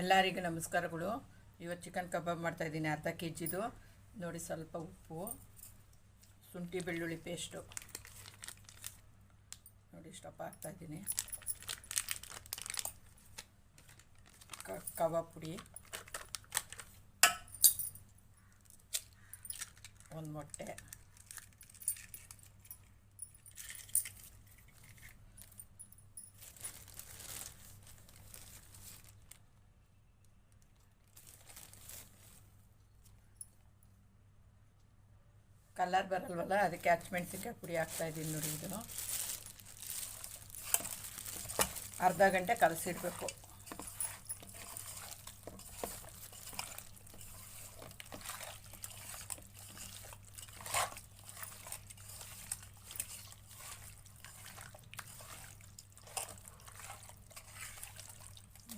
ಎಲ್ಲರಿಗೂ ನಮಸ್ಕಾರಗಳು. ಇವತ್ತು ಚಿಕನ್ ಕಬಾಬ್ ಮಾಡ್ತಾಯಿದ್ದೀನಿ ಅರ್ಧ ಕೆ ಜಿದು ನೋಡಿ ಸ್ವಲ್ಪ ಉಪ್ಪು, ಶುಂಠಿ ಬೆಳ್ಳುಳ್ಳಿ ಪೇಸ್ಟು ನೋಡಿ ಇಷ್ಟಪ್ಪ ಹಾಕ್ತಾಯಿದ್ದೀನಿ ಕ, ಕಬಾಬ್ ಪುಡಿ. ಒಂದು ಮೊಟ್ಟೆ. ಕಲರ್ ಬರಲ್ವಲ್ಲ, ಅದಕ್ಕೆ ಹಚ್ಮೆಣ್ಸಿನ್ಕಾಯಿ ಪುಡಿ ಹಾಕ್ತಾಯಿದ್ದೀನಿ ನೋಡಿ ಇದು. ಅರ್ಧ ಗಂಟೆ ಕಲಸಿಡಬೇಕು.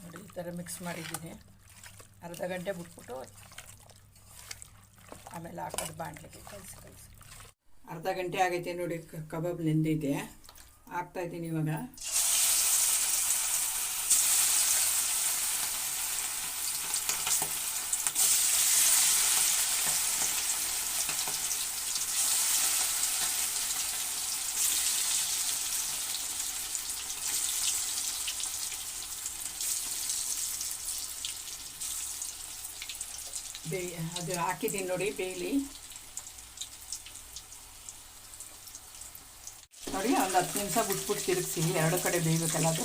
ನೋಡಿ ಈ ಥರ ಮಿಕ್ಸ್ ಮಾಡಿದ್ದೀನಿ. ಅರ್ಧ ಗಂಟೆ ಬಿಟ್ಬಿಟ್ಟು ಆಮೇಲೆ ಹಾಕೋದು ಬಾಣಲಿಗೆ. ಕಲಸಿ ಕಲಸಿ. ಅರ್ಧ ಗಂಟೆ ಆಗೈತೆ ನೋಡಿ ಕಬಾಬ್ ನೆಂದಿದೆ ಹಾಕ್ತಾಯಿದ್ದೀನಿ ಇವಾಗ. ಬೇ, ಅದು ಹಾಕಿದ್ದೀನಿ ನೋಡಿ, ಬೇಲಿ. ನೋಡಿ, ಒಂದು ಹತ್ತು ನಿಮಿಷ ಬಿಟ್ಬಿಟ್ಟು ತಿರುಗಿಸಿ, ಎರಡು ಕಡೆ ಬೇಯಬೇಕಲ್ಲ ಅದು.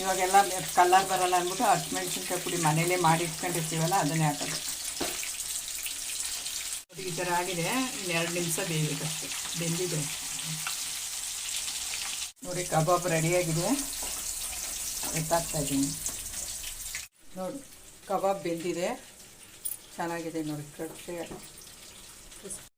ಇವಾಗೆಲ್ಲ ಕಲರ್ ಬರಲ್ಲ ಅಂದ್ಬಿಟ್ಟು ಹಸಿಮೆಣ್ಸಿನ್ಕಾಯಿ ಪುಡಿ ಮನೇಲೇ ಮಾಡಿ ಇಟ್ಕೊಂಡಿರ್ತೀವಲ್ಲ, ಅದನ್ನೇ ಹಾಕೋದು. ನೋಡಿ, ಈ ಥರ ಆಗಿದೆ. ಇನ್ನು ಎರಡು ನಿಮಿಷ ಬೇಯಬೇಕಷ್ಟೆ. ಬೆಂದಿದೆ. ನೋಡಿ, ಕಬಾಬ್ ರೆಡಿಯಾಗಿದೆ. ಎತ್ತಾಕ್ತಾ ಇದ್ದೀನಿ. ನೋಡಿ, ಕಬಾಬ್ ಬೆಂದಿದೆ. ಚೆನ್ನಾಗಿದೆ ನೋಡಿ ಕ್ರಿಸ್ಪ್